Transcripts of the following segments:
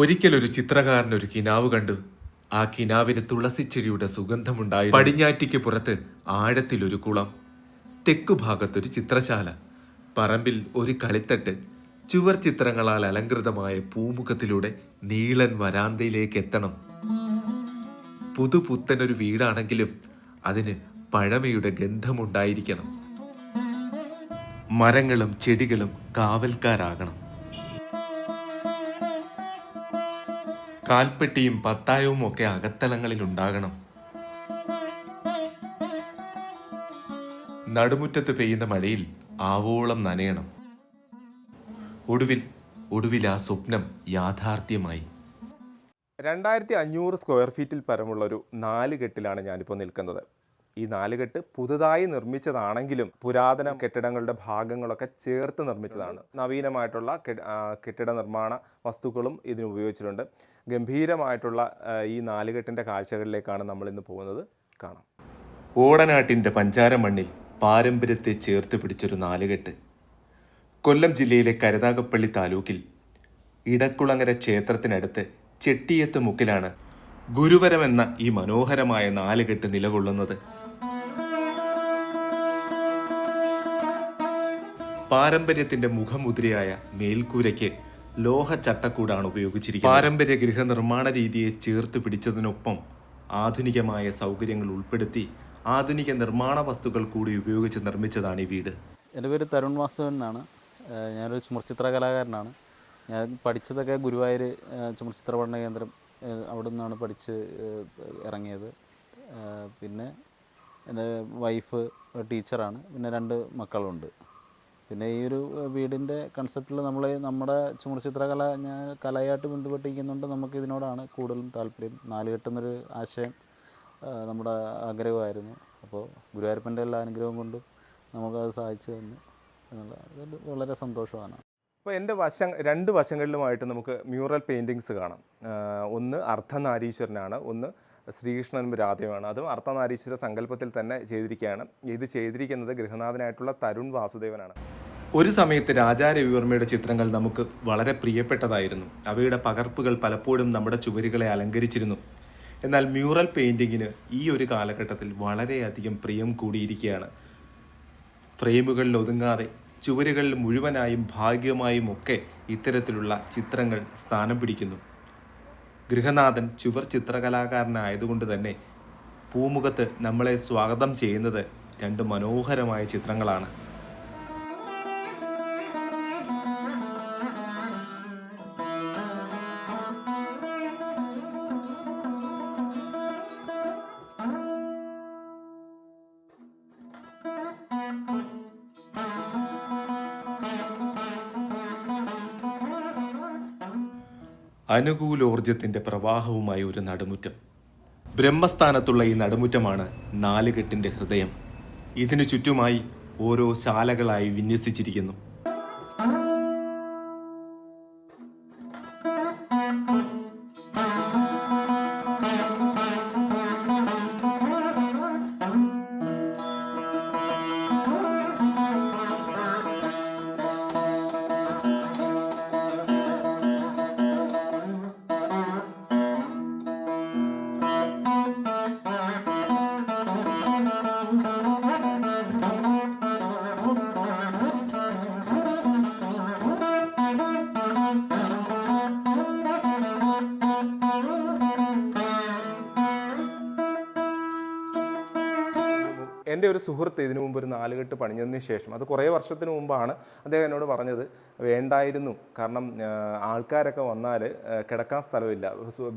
ഒരിക്കലൊരു ചിത്രകാരൻ ഒരു കിനാവ് കണ്ടു. ആ കിനാവിന് തുളസിച്ചെടിയുടെ സുഗന്ധമുണ്ടായി പടിഞ്ഞാറ്റിക്ക് പുറത്ത് ആഴത്തിലൊരു കുളം തെക്കു ഭാഗത്തൊരു ചിത്രശാല പറമ്പിൽ ഒരു കളിത്തട്ട് ചുവർ ചിത്രങ്ങളാൽ അലങ്കൃതമായ പൂമുഖത്തിലൂടെ നീളൻ വരാന്തയിലേക്ക് എത്തണം. പുതുപുത്തനൊരു വീടാണെങ്കിലും അതിന് പഴമയുടെ ഗന്ധമുണ്ടായിരിക്കണം. മരങ്ങളും ചെടികളും കാവൽക്കാരാകണം. കാൽപ്പെട്ടിയും പത്തായവും ഒക്കെ അകത്തളങ്ങളിൽ ഉണ്ടാകണം. നടുമുറ്റത്ത് പെയ്യുന്ന മഴയിൽ ആവോളം നനയണം. ഒടുവിൽ ഒടുവിൽ ആ സ്വപ്നം യാഥാർത്ഥ്യമായി. രണ്ടായിരത്തി അഞ്ഞൂറ് സ്ക്വയർ ഫീറ്റിൽ പരമുള്ള ഒരു നാല് കെട്ടിലാണ് ഞാനിപ്പോൾ നിൽക്കുന്നത്. ഈ നാലുകെട്ട് പുതുതായി നിർമ്മിച്ചതാണെങ്കിലും പുരാതന കെട്ടിടങ്ങളുടെ ഭാഗങ്ങളൊക്കെ ചേർത്ത് നിർമ്മിച്ചതാണ്. നവീനമായിട്ടുള്ള കെട്ടിട നിർമ്മാണ വസ്തുക്കളും ഇതിന് ഉപയോഗിച്ചിട്ടുണ്ട്. ഗംഭീരമായിട്ടുള്ള ഈ നാലുകെട്ടിന്റെ കാഴ്ചകളിലേക്കാണ് നമ്മൾ ഇന്ന് പോകുന്നത്. കാണാം. ഓടനാട്ടിന്റെ പഞ്ചാര മണ്ണിൽ പാരമ്പര്യത്തെ ചേർത്ത് പിടിച്ചൊരു നാലുകെട്ട് കൊല്ലം ജില്ലയിലെ കരുനാഗപ്പള്ളി താലൂക്കിൽ ഇടക്കുളങ്ങര ക്ഷേത്രത്തിനടുത്ത് ചെട്ടിയത്ത് മുക്കിലാണ് ഗുരുവരമെന്ന ഈ മനോഹരമായ നാലുകെട്ട് നിലകൊള്ളുന്നത്. പാരമ്പര്യത്തിന്റെ മുഖമുദ്രയായ മേൽക്കൂരയ്ക്ക് ലോഹ ചട്ടക്കൂടാണ് ഉപയോഗിച്ചിരിക്കുന്നത്. പാരമ്പര്യ ഗൃഹനിർമ്മാണ രീതിയെ ചേർത്ത് പിടിച്ചതിനൊപ്പം ആധുനികമായ സൗകര്യങ്ങൾ ഉൾപ്പെടുത്തി ആധുനിക നിർമ്മാണ വസ്തുക്കൾ കൂടി ഉപയോഗിച്ച് നിർമ്മിച്ചതാണ് ഈ വീട്. എന്റെ പേര് തരുൺ വാസ്തവൻ എന്നാണ്. ഞാനൊരു ചുമർചിത്ര കലാകാരനാണ്. ഞാൻ പഠിച്ചതൊക്കെ ഗുരുവായൂർ ചുമർചിത്ര പഠന കേന്ദ്രം അവിടെ നിന്നാണ് പഠിച്ച് ഇറങ്ങിയത്. പിന്നെ എന്റെ വൈഫ് ടീച്ചറാണ്. പിന്നെ രണ്ട് മക്കളുണ്ട്. പിന്നെ ഈ ഒരു വീടിന്റെ കൺസെപ്റ്റിൽ നമ്മൾ നമ്മുടെ ചുമർ ചിത്രകല ഞാൻ കലയായിട്ട് ബന്ധപ്പെട്ടിരിക്കുന്നുണ്ട്. നമുക്ക് ഇതിനോടാണ് കൂടുതലും താല്പര്യം. നാല് കെട്ടുന്നൊരു ആശയം നമ്മുടെ ആഗ്രഹമായിരുന്നു. അപ്പോൾ ഗുരുവായൂരപ്പന്റെ എല്ലാ അനുഗ്രഹവും കൊണ്ടും നമുക്കത് സാധിച്ചു തന്നു. എന്നുള്ള വളരെ സന്തോഷമാണ്. അപ്പോൾ എന്റെ വശം രണ്ട് വശങ്ങളിലുമായിട്ട് നമുക്ക് മ്യൂറൽ പെയിന്റിങ്സ് കാണാം. ഒന്ന് അർദ്ധനാരീശ്വരനാണ് ഒന്ന് ശ്രീകൃഷ്ണൻ രാധയുമാണ്. അതും അർത്ഥനാരീശ്വര സങ്കല്പത്തിൽ തന്നെ ചെയ്തിരിക്കുകയാണ്. ഇത് ചെയ്തിരിക്കുന്നത് ഗൃഹനാഥനായിട്ടുള്ള തരുൺ വാസുദേവനാണ്. ഒരു സമയത്ത് രാജാരവിവർമ്മയുടെ ചിത്രങ്ങൾ നമുക്ക് വളരെ പ്രിയപ്പെട്ടതായിരുന്നു. അവയുടെ പകർപ്പുകൾ പലപ്പോഴും നമ്മുടെ ചുവരുകളെ അലങ്കരിച്ചിരുന്നു. എന്നാൽ മ്യൂറൽ പെയിന്റിങ്ങിന് ഈ ഒരു കാലഘട്ടത്തിൽ വളരെയധികം പ്രിയം കൂടിയിരിക്കുകയാണ്. ഫ്രെയിമുകളിൽ ഒതുങ്ങാതെ ചുവരുകളിൽ മുഴുവനായും ഭാഗികമായും ഒക്കെ ഇത്തരത്തിലുള്ള ചിത്രങ്ങൾ സ്ഥാനം പിടിക്കുന്നു. ഗൃഹനാഥൻ ചുവർ ചിത്രകലാകാരനായതുകൊണ്ട് തന്നെ പൂമുഖത്ത് നമ്മളെ സ്വാഗതം ചെയ്യുന്നത് രണ്ട് മനോഹരമായ ചിത്രങ്ങളാണ്. അനുകൂലോർജത്തിന്റെ പ്രവാഹവുമായി ഒരു നടുമുറ്റം. ബ്രഹ്മസ്ഥാനത്തുള്ള ഈ നടുമുറ്റമാണ് നാലുകെട്ടിന്റെ ഹൃദയം. ഇതിനു ചുറ്റുമായി ഓരോ ശാലകളായി വിന്യസിച്ചിരിക്കുന്നു. എന്റെ ഒരു സുഹൃത്ത് ഇതിനു മുമ്പ് ഒരു നാലുകെട്ട് പണിഞ്ഞതിന് ശേഷം അത് കുറേ വർഷത്തിന് മുമ്പാണ് അദ്ദേഹം എന്നോട് പറഞ്ഞത് വേണ്ടായിരുന്നു. കാരണം ആൾക്കാരൊക്കെ വന്നാൽ കിടക്കാൻ സ്ഥലമില്ല.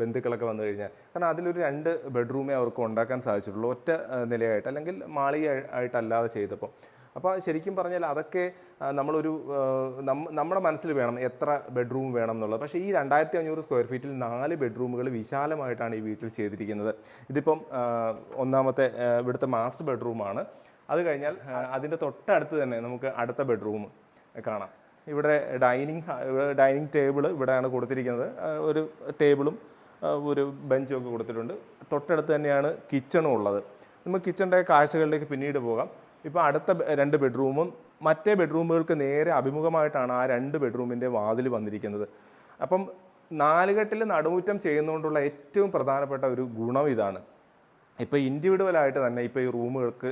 ബന്ധുക്കളൊക്കെ വന്നു കഴിഞ്ഞാൽ. കാരണം അതിലൊരു രണ്ട് ബെഡ്റൂമേ അവർക്ക് ഉണ്ടാക്കാൻ സാധിച്ചിട്ടുള്ളൂ. ഒറ്റ നിലയായിട്ട് അല്ലെങ്കിൽ മാളിക ആയിട്ടല്ലാതെ ചെയ്തപ്പോൾ അപ്പോൾ ശരിക്കും പറഞ്ഞാൽ അതൊക്കെ നമ്മളൊരു നമ്മുടെ മനസ്സിൽ വേണം എത്ര ബെഡ്റൂം വേണം എന്നുള്ളത്. പക്ഷേ ഈ രണ്ടായിരത്തി അഞ്ഞൂറ് സ്ക്വയർ ഫീറ്റിൽ നാല് ബെഡ്റൂമുകൾ വിശാലമായിട്ടാണ് ഈ വീട്ടിൽ ചെയ്തിരിക്കുന്നത്. ഇതിപ്പം ഒന്നാമത്തെ ഇവിടുത്തെ മാസ്റ്റർ ബെഡ്റൂമാണ്. അത് കഴിഞ്ഞാൽ അതിന്റെ തൊട്ടടുത്ത് തന്നെ നമുക്ക് അടുത്ത ബെഡ്റൂം കാണാം. ഇവിടെ ഡൈനിങ് ഡൈനിങ് ടേബിൾ ഇവിടെയാണ് കൊടുത്തിരിക്കുന്നത്. ഒരു ടേബിളും ഒരു ബെഞ്ചും ഒക്കെ കൊടുത്തിട്ടുണ്ട്. തൊട്ടടുത്ത് തന്നെയാണ് കിച്ചണും ഉള്ളത്. നമുക്ക് കിച്ചണിന്റെ കാഴ്ചകളിലേക്ക് പിന്നീട് പോകാം. ഇപ്പോൾ അടുത്ത രണ്ട് ബെഡ്റൂമും മറ്റേ ബെഡ്റൂമുകൾക്ക് നേരെ അഭിമുഖമായിട്ടാണ് ആ രണ്ട് ബെഡ്റൂമിന്റെ വാതിൽ വന്നിരിക്കുന്നത്. അപ്പം നാലുകെട്ടിൽ നടുമുറ്റം ചെയ്യുന്നതുകൊണ്ടുള്ള ഏറ്റവും പ്രധാനപ്പെട്ട ഒരു ഗുണം ഇതാണ്. ഇപ്പോൾ ഇൻഡിവിജ്വലായിട്ട് തന്നെ ഇപ്പോൾ ഈ റൂമുകൾക്ക്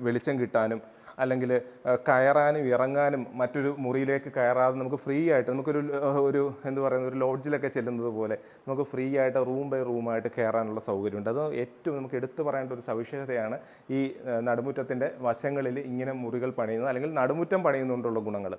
വെളിച്ചം കിട്ടാനും അല്ലെങ്കിൽ കയറാനും ഇറങ്ങാനും മറ്റൊരു മുറിയിലേക്ക് കയറാതെ നമുക്ക് ഫ്രീ ആയിട്ട് നമുക്കൊരു ഒരു എന്ത് പറയുന്ന ഒരു ലോഡ്ജിലൊക്കെ ചെല്ലുന്നത് പോലെ നമുക്ക് ഫ്രീ ആയിട്ട് റൂം ബൈ റൂമായിട്ട് കയറാനുള്ള സൗകര്യമുണ്ട്. അത് ഏറ്റവും നമുക്ക് എടുത്തു പറയേണ്ട ഒരു സവിശേഷതയാണ് ഈ നടുമുറ്റത്തിന്റെ വശങ്ങളിൽ ഇങ്ങനെ മുറികൾ പണിയുന്നത് അല്ലെങ്കിൽ നടുമുറ്റം പണിയുന്നതുകൊണ്ടുള്ള ഗുണങ്ങൾ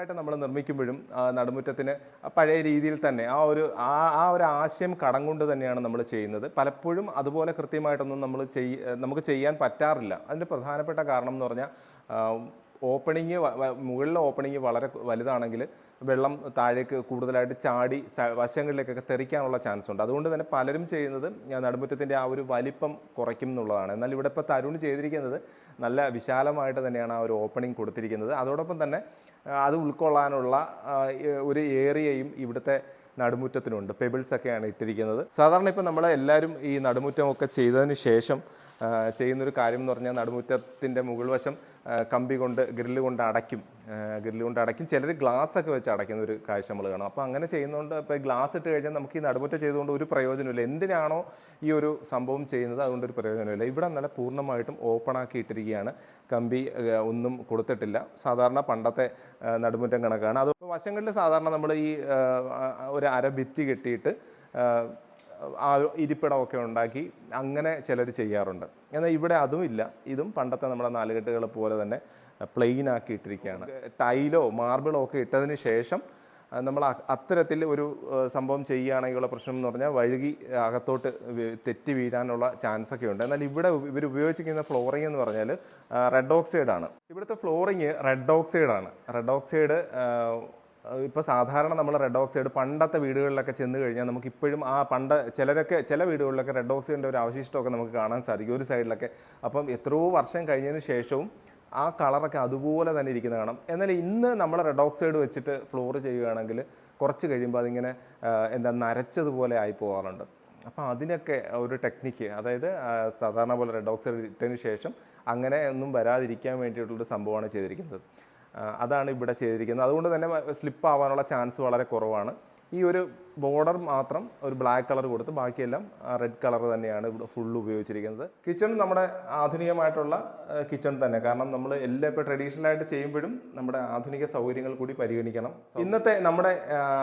പുതുതായിട്ട് നമ്മൾ നിർമ്മിക്കുമ്പോഴും നടുമുറ്റത്തിന് പഴയ രീതിയിൽ തന്നെ ആ ഒരു ആ ആ ഒരു ആശയം കടം കൊണ്ട് തന്നെയാണ് നമ്മൾ ചെയ്യുന്നത്. പലപ്പോഴും അതുപോലെ കൃത്യമായിട്ടൊന്നും നമ്മൾ ചെയ് നമുക്ക് ചെയ്യാൻ പറ്റാറില്ല. അതിന്റെ പ്രധാനപ്പെട്ട കാരണം എന്ന് പറഞ്ഞാൽ ഓപ്പണിങ് മുകളിലെ ഓപ്പണിങ് വളരെ വലുതാണെങ്കിൽ വെള്ളം താഴേക്ക് കൂടുതലായിട്ട് ചാടി വശങ്ങളിലേക്കൊക്കെ തെറിക്കാനുള്ള ചാൻസ് ഉണ്ട് അതുകൊണ്ട് തന്നെ പലരും ചെയ്യുന്നത് നടുമുറ്റത്തിന്റെ ആ ഒരു വലിപ്പം കുറയ്ക്കും എന്നുള്ളതാണ്. എന്നാൽ ഇവിടെ ഇപ്പോൾ തരുൺ ചെയ്തിരിക്കുന്നത് നല്ല വിശാലമായിട്ട് തന്നെയാണ് ആ ഒരു ഓപ്പണിങ് കൊടുത്തിരിക്കുന്നത്. അതോടൊപ്പം തന്നെ അത് ഉൾക്കൊള്ളാനുള്ള ഒരു ഏരിയയും ഇവിടുത്തെ നടുമുറ്റത്തിനുണ്ട്. പെബിൾസ് ഒക്കെയാണ് ഇട്ടിരിക്കുന്നത്. സാധാരണ ഇപ്പോൾ നമ്മൾ എല്ലാവരും ഈ നടുമുറ്റമൊക്കെ ചെയ്തതിന് ശേഷം ചെയ്യുന്നൊരു കാര്യം എന്ന് പറഞ്ഞാൽ നടുമുറ്റത്തിന്റെ മുകൾ വശം കമ്പി കൊണ്ട് ഗ്രില്ല് കൊണ്ട് അടയ്ക്കും. ഗ്രില്ല് കൊണ്ട് അടയ്ക്കും. ചിലർ ഗ്ലാസ് ഒക്കെ വെച്ച് അടയ്ക്കുന്ന ഒരു കാഴ്ച നമ്മൾ കാണാം. അപ്പോൾ അങ്ങനെ ചെയ്യുന്നതുകൊണ്ട് ഇപ്പോൾ ഗ്ലാസ് ഇട്ട് കഴിഞ്ഞാൽ നമുക്ക് ഈ നടുമുറ്റം ചെയ്തുകൊണ്ട് ഒരു പ്രയോജനമില്ല എന്തിനാണോ ഈ ഒരു സംഭവം ചെയ്യുന്നത്? അതുകൊണ്ട് ഒരു പ്രയോജനമില്ല ഇവിടെ നല്ല പൂർണമായിട്ടും ഓപ്പൺ ആക്കി ഇട്ടിരിക്കുകയാണ്. കമ്പി ഒന്നും കൊടുത്തിട്ടില്ല. സാധാരണ പണ്ടത്തെ നടുമുറ്റം കണക്കാണ്. അത് വശങ്ങളിൽ സാധാരണ നമ്മൾ ഈ ഒരു അര ഭിത്തി കെട്ടിയിട്ട് ആ, ഇരിപ്പിടമൊക്കെ ഉണ്ടാക്കി അങ്ങനെ ചിലർ ചെയ്യാറുണ്ട്. എന്നാൽ ഇവിടെ അതും ഇല്ല. ഇതും പണ്ടത്തെ നമ്മുടെ നാലുകെട്ടുകൾ പോലെ തന്നെ പ്ലെയിൻ ആക്കി ഇട്ടിരിക്കുകയാണ്. ടൈലോ മാർബിളോ ഒക്കെ ഇട്ടതിന് ശേഷം നമ്മൾ അത്തരത്തിൽ ഒരു സംഭവം ചെയ്യുകയാണെങ്കിലുള്ള പ്രശ്നം എന്ന് പറഞ്ഞാൽ വഴുകി അകത്തോട്ട് തെറ്റി വീഴാനുള്ള ചാൻസ് ഒക്കെ ഉണ്ട്. എന്നാൽ ഇവിടെ ഇവർ ഉപയോഗിച്ചിരിക്കുന്ന ഫ്ലോറിംഗ് എന്ന് പറഞ്ഞാൽ റെഡ് ഓക്സൈഡ് ആണ്. ഇവിടുത്തെ ഫ്ലോറിങ് റെഡ് ഓക്സൈഡ് ആണ്. റെഡ് ഓക്സൈഡ് ഇപ്പോൾ സാധാരണ നമ്മൾ റെഡ് ഓക്സൈഡ് പണ്ടത്തെ വീടുകളിലൊക്കെ ചെന്ന് കഴിഞ്ഞാൽ നമുക്ക് ഇപ്പോഴും ആ പണ്ട ചിലരൊക്കെ ചില വീടുകളിലൊക്കെ റെഡ് ഓക്സൈഡിന്റെ ഒരു അവശിഷ്ടമൊക്കെ നമുക്ക് കാണാൻ സാധിക്കും ഒരു സൈഡിലൊക്കെ അപ്പം എത്രയോ വർഷം കഴിഞ്ഞതിന് ശേഷവും ആ കളറൊക്കെ അതുപോലെ തന്നെ ഇരിക്കുന്ന കാണാം. എന്നാൽ ഇന്ന് നമ്മൾ റെഡ് ഓക്സൈഡ് വെച്ചിട്ട് ഫ്ലോർ ചെയ്യുകയാണെങ്കിൽ കുറച്ച് കഴിയുമ്പോൾ അതിങ്ങനെ എന്താ നരച്ചതുപോലെ ആയി പോകാറുണ്ട്. അപ്പോൾ അതിനൊക്കെ ഒരു ടെക്നിക്ക് അതായത് സാധാരണ പോലെ റെഡ് ഓക്സൈഡ് ഇട്ടതിന് ശേഷം അങ്ങനെ ഒന്നും വരാതിരിക്കാൻ വേണ്ടിയിട്ടുള്ളൊരു സംഭവമാണ് ചെയ്തിരിക്കുന്നത്. അതാണ് ഇവിടെ ചെയ്തിരിക്കുന്നത്. അതുകൊണ്ട് തന്നെ സ്ലിപ്പ് ആവാനുള്ള ചാൻസ് വളരെ കുറവാണ്. ഈ ഒരു ബോർഡർ മാത്രം ഒരു ബ്ലാക്ക് കളർ കൊടുത്ത് ബാക്കിയെല്ലാം റെഡ് കളർ തന്നെയാണ് ഇവിടെ ഫുൾ ഉപയോഗിച്ചിരിക്കുന്നത്. കിച്ചൺ നമ്മുടെ ആധുനികമായിട്ടുള്ള കിച്ചൺ തന്നെ. കാരണം നമ്മൾ എല്ലാം ഇപ്പോൾ ട്രഡീഷണൽ ആയിട്ട് ചെയ്യുമ്പോഴും നമ്മുടെ ആധുനിക സൗകര്യങ്ങൾ കൂടി പരിഗണിക്കണം. ഇന്നത്തെ നമ്മുടെ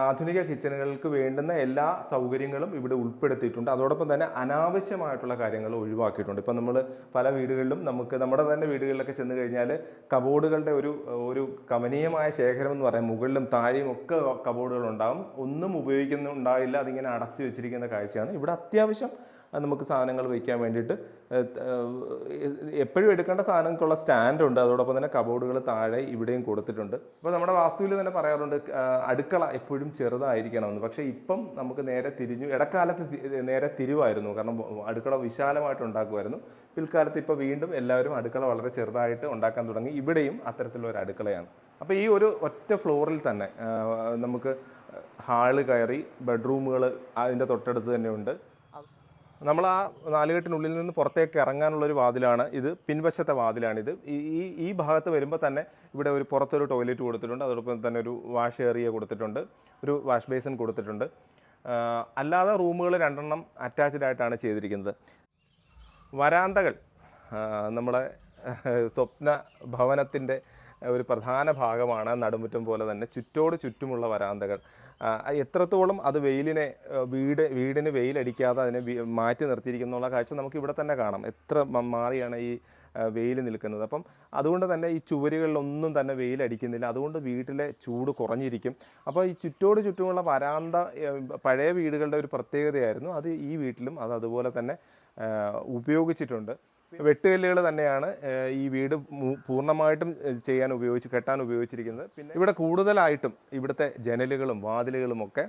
ആധുനിക കിച്ചണുകൾക്ക് വേണ്ടുന്ന എല്ലാ സൗകര്യങ്ങളും ഇവിടെ ഉൾപ്പെടുത്തിയിട്ടുണ്ട്. അതോടൊപ്പം തന്നെ അനാവശ്യമായിട്ടുള്ള കാര്യങ്ങൾ ഒഴിവാക്കിയിട്ടുണ്ട്. ഇപ്പം നമ്മൾ പല വീടുകളിലും നമുക്ക് നമ്മുടെ തന്നെ വീടുകളിലൊക്കെ ചെന്ന് കഴിഞ്ഞാൽ കബോർഡുകളുടെ ഒരു ഒരു കമനീയമായ ശേഖരം എന്ന് പറയാം. മുകളിലും താഴെയും ഒക്കെ കബോർഡുകൾ ഉണ്ടാകും ഒന്നും ഉപയോഗിക്കുന്നുണ്ടാവില്ല അതിങ്ങനെ അടച്ചു വെച്ചിരിക്കുന്ന കാഴ്ചയാണ്. ഇവിടെ അത്യാവശ്യം നമുക്ക് സാധനങ്ങൾ വയ്ക്കാൻ വേണ്ടിയിട്ട് എപ്പോഴും എടുക്കേണ്ട സാധനങ്ങൾക്കുള്ള സ്റ്റാൻഡ് ഉണ്ട്. അതോടൊപ്പം തന്നെ കബോർഡുകൾ താഴെ ഇവിടെയും കൊടുത്തിട്ടുണ്ട്. അപ്പോൾ നമ്മുടെ വാസ്തുവിൽ തന്നെ പറയാറുണ്ട് അടുക്കള എപ്പോഴും ചെറുതായിരിക്കണമെന്ന്. പക്ഷേ ഇപ്പം നമുക്ക് നേരെ തിരിഞ്ഞു ഇടക്കാലത്ത് നേരെ തിരിവായിരുന്നു. കാരണം അടുക്കള വിശാലമായിട്ട് ഉണ്ടാക്കുമായിരുന്നു. പിൽക്കാലത്ത് ഇപ്പോൾ വീണ്ടും എല്ലാവരും അടുക്കള വളരെ ചെറുതായിട്ട് ഉണ്ടാക്കാൻ തുടങ്ങി. ഇവിടെയും അത്തരത്തിലുള്ള ഒരു അടുക്കളയാണ്. അപ്പോൾ ഈ ഒരു ഒറ്റ ഫ്ലോറിൽ തന്നെ നമുക്ക് ഹാൾ കയറി ബെഡ്റൂമുകൾ അതിന്റെ തൊട്ടടുത്ത് തന്നെ ഉണ്ട്. നമ്മൾ ആ നാലുകെട്ടിനുള്ളിൽ നിന്ന് പുറത്തേക്ക് ഇറങ്ങാനുള്ളൊരു വാതിലാണ് ഇത് പിൻവശത്തെ വാതിലാണിത്. ഈ ഈ ഭാഗത്ത് വരുമ്പോൾ തന്നെ ഇവിടെ ഒരു പുറത്തൊരു ടോയ്ലറ്റ് കൊടുത്തിട്ടുണ്ട് അതോടൊപ്പം തന്നെ ഒരു വാഷ് ഏറിയ കൊടുത്തിട്ടുണ്ട് ഒരു വാഷ് ബേസിൻ കൊടുത്തിട്ടുണ്ട്. അല്ലാതെ റൂമുകൾ രണ്ടെണ്ണം അറ്റാച്ച്ഡ് ആയിട്ടാണ് ചെയ്തിരിക്കുന്നത്. വരാന്തകൾ നമ്മുടെ സ്വപ്ന ഭവനത്തിന്റെ ഒരു പ്രധാന ഭാഗമാണ് നടുമുറ്റം പോലെ തന്നെ ചുറ്റോട് ചുറ്റുമുള്ള വരാന്തകൾ. എത്രത്തോളം അത് വെയിലിനെ വീട് വീടിന് വെയിലടിക്കാതെ അതിനെ മാറ്റി നിർത്തിയിരിക്കുന്നുള്ള കാഴ്ച നമുക്ക് ഇവിടെ തന്നെ കാണാം. എത്ര മാറിയാണ് ഈ വെയിൽ നിൽക്കുന്നത്. അപ്പം അതുകൊണ്ട് തന്നെ ഈ ചുവരുകളിലൊന്നും തന്നെ വെയിലടിക്കുന്നില്ല. അതുകൊണ്ട് വീട്ടിലെ ചൂട് കുറഞ്ഞിരിക്കും. അപ്പോൾ ഈ ചുറ്റോട് ചുറ്റുമുള്ള വരാന്ത പഴയ വീടുകളുടെ ഒരു പ്രത്യേകതയായിരുന്നു അത് ഈ വീട്ടിലും അത് അതുപോലെ തന്നെ ഉപയോഗിച്ചിട്ടുണ്ട്. വെട്ടുകല്ലുകൾ തന്നെയാണ് ഈ വീട് പൂർണമായിട്ടും ചെയ്യാൻ ഉപയോഗിച്ച് കെട്ടാൻ ഉപയോഗിച്ചിരിക്കുന്നത്. പിന്നെ ഇവിടെ കൂടുതലായിട്ടും ഇവിടുത്തെ ജനലുകളും വാതിലുകളും ഒക്കെ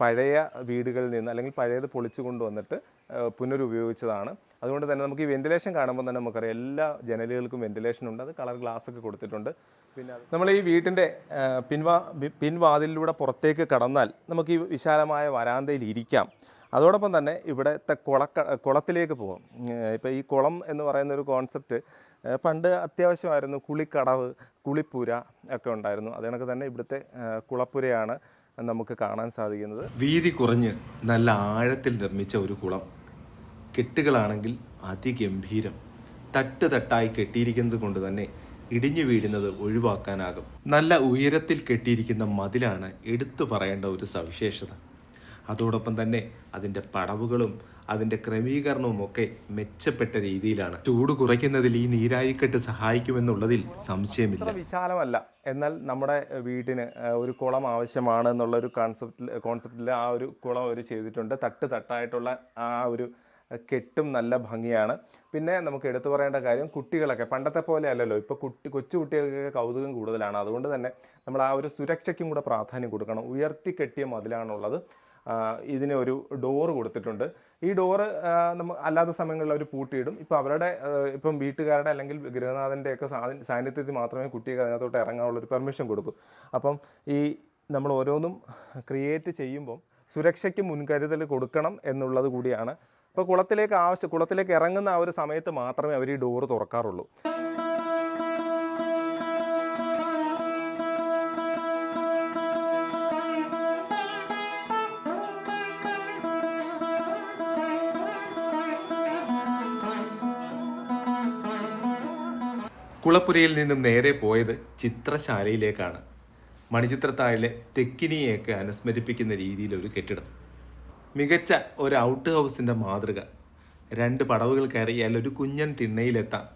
പഴയ വീടുകളിൽ നിന്ന് അല്ലെങ്കിൽ പഴയത് പൊളിച്ചു കൊണ്ടുവന്നിട്ട് പുനരുപയോഗിച്ചതാണ്. അതുകൊണ്ട് തന്നെ നമുക്ക് ഈ വെന്റിലേഷൻ കാണുമ്പോൾ തന്നെ നമുക്കറിയാം എല്ലാ ജനലുകൾക്കും വെന്റിലേഷൻ ഉണ്ട്. അത് കളർ ഗ്ലാസ് ഒക്കെ കൊടുത്തിട്ടുണ്ട്. പിന്നെ നമ്മൾ ഈ വീട്ടിന്റെ പിൻവാ പിൻവാതിലിലൂടെ പുറത്തേക്ക് കടന്നാൽ നമുക്ക് ഈ വിശാലമായ വരാന്തയിൽ ഇരിക്കാം. അതോടൊപ്പം തന്നെ ഇവിടുത്തെ കുളക്ക കുളത്തിലേക്ക് പോകും ഇപ്പോൾ ഈ കുളം എന്ന് പറയുന്ന ഒരു കോൺസെപ്റ്റ് പണ്ട് അത്യാവശ്യമായിരുന്നു കുളിക്കടവ് കുളിപ്പുര ഒക്കെ ഉണ്ടായിരുന്നു. അതിനൊക്കെ തന്നെ ഇവിടുത്തെ കുളപ്പുരയാണ് നമുക്ക് കാണാൻ സാധിക്കുന്നത്. വീതി കുറഞ്ഞ് നല്ല ആഴത്തിൽ നിർമ്മിച്ച ഒരു കുളം. കെട്ടുകളാണെങ്കിൽ അതിഗംഭീരം. തട്ട് തട്ടായി കെട്ടിയിരിക്കുന്നത് കൊണ്ട് തന്നെ ഇടിഞ്ഞു വീഴുന്നത് ഒഴിവാക്കാനാകും. നല്ല ഉയരത്തിൽ കെട്ടിയിരിക്കുന്ന മതിലാണ് എടുത്തു പറയേണ്ട ഒരു സവിശേഷത. അതോടൊപ്പം തന്നെ അതിന്റെ പടവുകളും അതിന്റെ ക്രമീകരണവും ഒക്കെ മെച്ചപ്പെട്ട രീതിയിലാണ്. ചൂട് കുറയ്ക്കുന്നതിൽ ഈ നീരാഴിക്കെട്ട് സഹായിക്കുമെന്നുള്ളതിൽ സംശയമില്ല. വിശാലമല്ല. എന്നാൽ നമ്മുടെ വീടിന് ഒരു കുളം ആവശ്യമാണ് എന്നുള്ള ഒരു കോൺസെപ്റ്റിൽ കോൺസെപ്റ്റിൽ ആ ഒരു കുളം അവർ ചെയ്തിട്ടുണ്ട്. തട്ട് തട്ടായിട്ടുള്ള ആ ഒരു കെട്ടും നല്ല ഭംഗിയാണ്. പിന്നെ നമുക്ക് എടുത്തു പറയേണ്ട കാര്യം കുട്ടികളൊക്കെ പണ്ടത്തെ പോലെ അല്ലല്ലോ. ഇപ്പോൾ കുട്ടി കൊച്ചു കുട്ടികൾക്കൊക്കെ കൗതുകം കൂടുതലാണ്. അതുകൊണ്ട് തന്നെ നമ്മൾ ആ ഒരു സുരക്ഷയ്ക്കും കൂടെ പ്രാധാന്യം കൊടുക്കണം. ഉയർത്തി കെട്ടിയ മതിലാണുള്ളത്. ഇതിന് ഒരു ഡോറ് കൊടുത്തിട്ടുണ്ട്. ഈ ഡോറ് നമ്മ അല്ലാത്ത സമയങ്ങളിൽ അവർ പൂട്ടിയിടും. ഇപ്പോൾ അവരുടെ ഇപ്പം വീട്ടുകാരുടെ അല്ലെങ്കിൽ ഗൃഹനാഥന്റെ ഒക്കെ സാന്നിധ്യത്തിൽ മാത്രമേ കുട്ടിക്ക് അതിനകത്തോട്ട് ഇറങ്ങാനുള്ള ഒരു പെർമിഷൻ കൊടുക്കൂ. അപ്പം ഈ നമ്മൾ ഓരോന്നും ക്രിയേറ്റ് ചെയ്യുമ്പം സുരക്ഷയ്ക്ക് മുൻകരുതൽ കൊടുക്കണം എന്നുള്ളത് കൂടിയാണ്. ഇപ്പോൾ കുളത്തിലേക്ക് ആവശ്യം കുളത്തിലേക്ക് ഇറങ്ങുന്ന ആ ഒരു സമയത്ത് മാത്രമേ അവർ ഈ ഡോറ് തുറക്കാറുള്ളൂ. കുളപ്പുരയിൽ നിന്നും നേരെ പോയത് ചിത്രശാലയിലേക്കാണ്. മണിച്ചിത്രത്താഴിലെ തെക്കിനിയെയൊക്കെ അനുസ്മരിപ്പിക്കുന്ന രീതിയിലൊരു കെട്ടിടം. മികച്ച ഒരു ഔട്ട് ഹൗസിന്റെ മാതൃക. രണ്ട് പടവുകൾ കയറിയാൽ ഒരു കുഞ്ഞൻ തിണ്ണയിലെത്താം.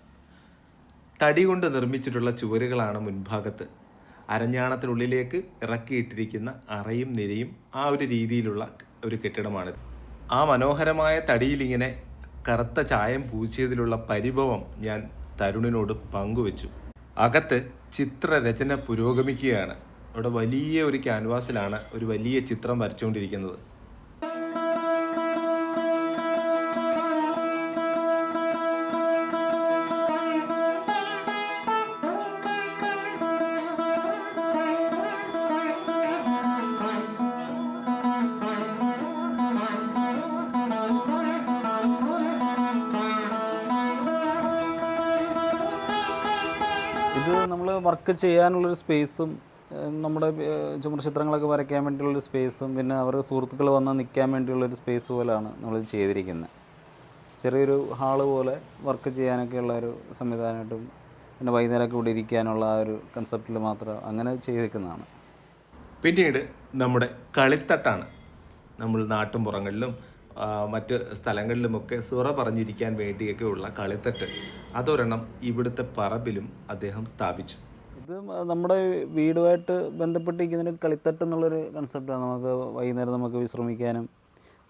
തടി കൊണ്ട് നിർമ്മിച്ചിട്ടുള്ള ചുവരുകളാണ് മുൻഭാഗത്ത്. അരഞ്ഞാണത്തിനുള്ളിലേക്ക് ഇറക്കിയിട്ടിരിക്കുന്ന അറയും നിരയും ആ ഒരു രീതിയിലുള്ള ഒരു കെട്ടിടമാണിത്. ആ മനോഹരമായ തടിയിലിങ്ങനെ കറുത്ത ചായം പൂച്ചിയതിലുള്ള പരിഭവം ഞാൻ തരുണിനോട് പങ്കുവച്ചു. അകത്ത് ചിത്രരചന പുരോഗമിക്കുകയാണ്. അവിടെ വലിയ ഒരു ക്യാൻവാസിലാണ് ഒരു വലിയ ചിത്രം വരച്ചുകൊണ്ടിരിക്കുന്നത്. നമ്മൾ വർക്ക് ചെയ്യാനുള്ളൊരു സ്പേസും നമ്മുടെ ചുമർ ചിത്രങ്ങളൊക്കെ വരയ്ക്കാൻ വേണ്ടിയുള്ളൊരു സ്പേസും പിന്നെ അവരുടെ സുഹൃത്തുക്കൾ വന്ന് നിൽക്കാൻ വേണ്ടിയുള്ളൊരു സ്പേസ് പോലെയാണ് നമ്മൾ ചെയ്തിരിക്കുന്നത്. ചെറിയൊരു ഹാൾ പോലെ വർക്ക് ചെയ്യാനൊക്കെയുള്ള ഒരു സംവിധാനമായിട്ടും പിന്നെ വൈകുന്നേരമൊക്കെ ഇവിടെ ഇരിക്കാനുള്ള ആ ഒരു കൺസെപ്റ്റിൽ മാത്രം അങ്ങനെ ചെയ്തിരിക്കുന്നതാണ്. പിന്നീട് നമ്മുടെ കളിത്തട്ടാണ്. നമ്മൾ നാട്ടുംപുറങ്ങളിലും ആ, മറ്റ് സ്ഥലങ്ങളിലുമൊക്കെ സുറ പറഞ്ഞിരിക്കാൻ വേണ്ടിയൊക്കെയുള്ള കളിത്തട്ട് അതൊരെണ്ണം ഇവിടുത്തെ പറമ്പിലും അദ്ദേഹം സ്ഥാപിച്ചു. ഇത് നമ്മുടെ വീടുമായിട്ട് ബന്ധപ്പെട്ടിരിക്കുന്ന കളിത്തട്ട് എന്നുള്ളൊരു കൺസെപ്റ്റാണ് നമുക്ക് വൈകുന്നേരം നമുക്ക് വിശ്രമിക്കാനും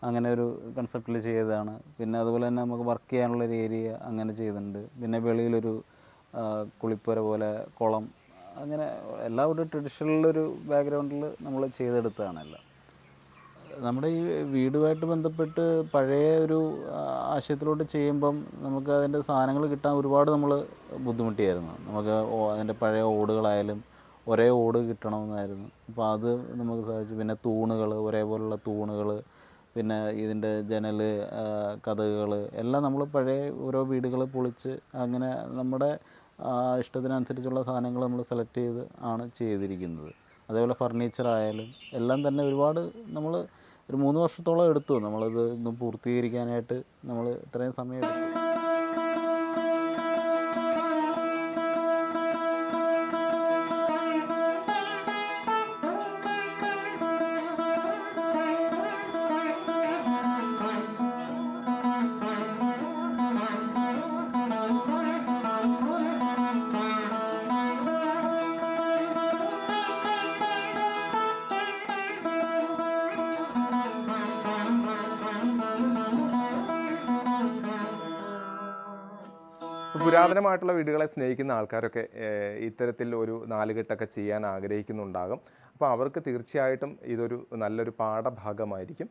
അങ്ങനെ ഒരു കൺസെപ്റ്റിൽ ചെയ്തതാണ്. പിന്നെ അതുപോലെ തന്നെ നമുക്ക് വർക്ക് ചെയ്യാനുള്ള ഒരു ഏരിയ അങ്ങനെ ചെയ്തിട്ടുണ്ട്. പിന്നെ വെളിയിലൊരു കുളിപ്പുര പോലെ കുളം അങ്ങനെ എല്ലാം ഒരു ബാക്ക്ഗ്രൗണ്ടിൽ നമ്മൾ ചെയ്തെടുത്തതാണ് എല്ലാം. നമ്മുടെ ഈ വീടുമായിട്ട് ബന്ധപ്പെട്ട് പഴയ ഒരു ആശയത്തിലോട്ട് ചെയ്യുമ്പം നമുക്ക് അതിന്റെ സാധനങ്ങൾ കിട്ടാൻ ഒരുപാട് നമ്മൾ ബുദ്ധിമുട്ടിയായിരുന്നു. നമുക്ക് അതിന്റെ പഴയ ഓടുകളായാലും ഒരേ ഓട് കിട്ടണമെന്നായിരുന്നു. അപ്പോൾ അത് നമുക്ക് സാധിച്ചു. പിന്നെ തൂണുകൾ ഒരേപോലുള്ള തൂണുകൾ പിന്നെ ഇതിന്റെ ജനൽ കഥകൾ എല്ലാം നമ്മൾ പഴയ ഓരോ വീടുകൾ പൊളിച്ച് അങ്ങനെ നമ്മുടെ ഇഷ്ടത്തിനനുസരിച്ചുള്ള സാധനങ്ങൾ നമ്മൾ സെലക്ട് ചെയ്ത് ആണ് ചെയ്തിരിക്കുന്നത്. അതേപോലെ ഫർണിച്ചർ ആയാലും എല്ലാം തന്നെ ഒരുപാട് നമ്മൾ ഒരു മൂന്ന് വർഷത്തോളം എടുത്തു. നമ്മളിത് ഇന്നും പൂർത്തീകരിക്കാനായിട്ട് നമ്മൾ ഇത്രയും സമയം എടുത്തു. പുരാതനമായിട്ടുള്ള വീടുകളെ സ്നേഹിക്കുന്ന ആൾക്കാരൊക്കെ ഇത്തരത്തിൽ ഒരു നാലുകെട്ടൊക്കെ ചെയ്യാൻ ആഗ്രഹിക്കുന്നുണ്ടാകും. അപ്പോൾ അവർക്ക് തീർച്ചയായിട്ടും ഇതൊരു നല്ലൊരു പാഠഭാഗമായിരിക്കും.